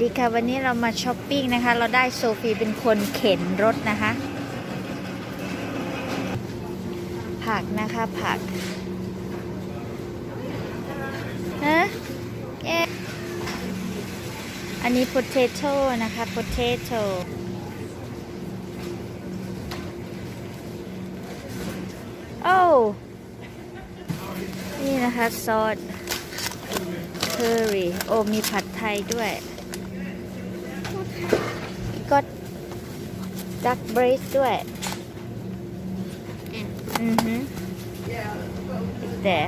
ดีค่ะ วันนี้เรามาช้อปปิ้งนะคะ เราได้โซฟีเป็นคนเข็นรถนะคะ ผักนะคะผักฮะเอ๊อันนี้ potato นะคะ potato โอ้นี่นะคะ ซอสเคอรี่โอ้มีผัดไทยด้วย ก็ดักเบรสด้วย อือฮึแต่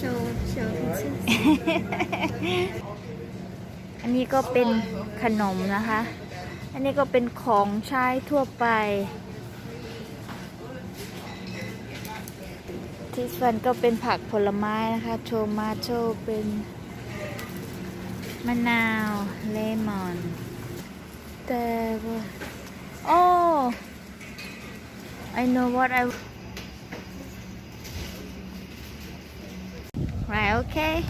show show อันนี้ก็เป็นขนมนะคะ อันนี้ก็เป็นของใช้ทั่วไป ที่ส่วนก็เป็นผักผลไม้นะคะโทมาโตเป็นมะนาว เลมอน Oh! I know what I. Right, okay.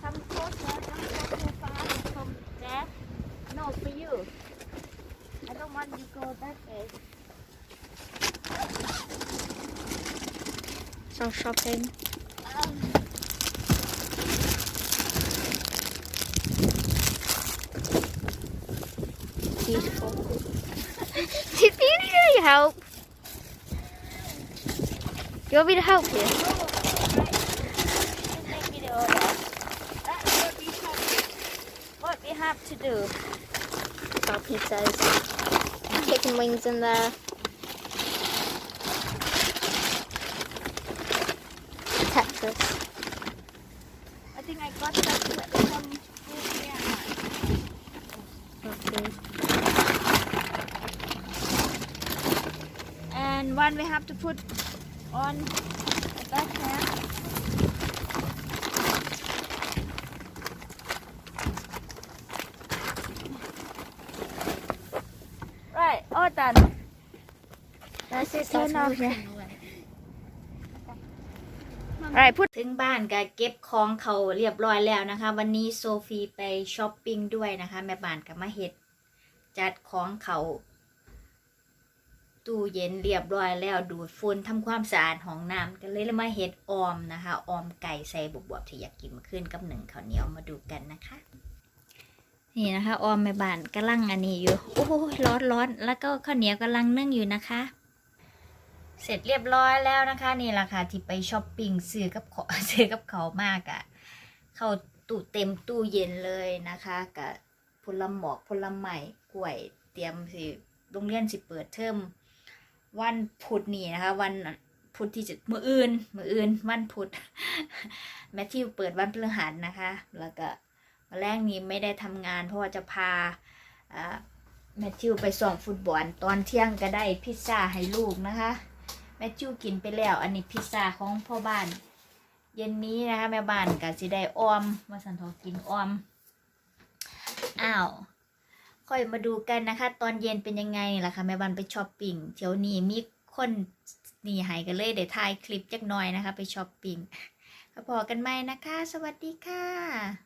Come closer, from there. No, for you. I don't want you to go that way. So shopping. Um. Peaceful. Do you need any help? You want me to help you? Take video of that. That's what we have- What we have to do. got pizzas and chicken wings in there. Tetris. I think I got that And one we have to put on the back here. Right, all done. That's it, turn off here. อะไรพูดถึงบ้านก็เก็บของเขาเรียบร้อยแล้วนะคะ วันนี้โซฟีไปช้อปปิ้งด้วยนะคะ แม่บ้านก็มาเฮ็ดจัดของเขา ตู้เย็นเรียบร้อยแล้วดูดฝุ่นทำความสะอาดห้องน้ำกันเลยแล้วมาเฮ็ดออมนะคะออมไก่ใส่บวบๆที่อยากกินมาขึ้นกับหนึ่งข้าวเหนียวมาดูกันนะคะ นี่นะคะออมแม่บ้านกำลังอันนี้อยู่โอ้โหร้อนร้อนแล้วก็ข้าวเหนียวกำลังนึ่งอยู่นะคะ เสร็จเรียบร้อยแล้วนะคะ นี่แหละค่ะที่ไปช้อปปิ้งซื้อกับขอซื้อกับเขามากอะ่ะเข้าตู้เต็มตู้เย็นเลยนะคะกับผลหมอกผลไม้กล้วยเตรียมสิโรงเรียนสิเปิดเทอม วันพุธนี่นะคะ วันพุธที่จะมืออื่น มืออื่น วันพุธแมทธิวเปิดวันพฤหัสนะคะ แล้วก็วันแรกนี้ไม่ได้ทำงาน เพราะว่าจะพาแมทธิวไปส่องฟุตบอลตอนเที่ยงก็ได้พิซซ่าให้ลูกนะคะแม่จูกินไปแล้ว อันนี้พิซซ่าของพ่อบ้าน เย็นนี้นะคะแม่บ้านก็สิได้ออมมาสันทอกินออมอ้าว ค่อยมาดูกันนะคะ ตอนเย็นเป็นยังไงล่ะคะแม่บ้านไปช้อปปิ้งเที่ยวนี้มีคนหนีหายกันเลยเดี๋ยวถ่ายคลิปจักหน่อยนะคะ ไปช้อปปิ้งพอกันไหมนะคะ สวัสดีค่ะ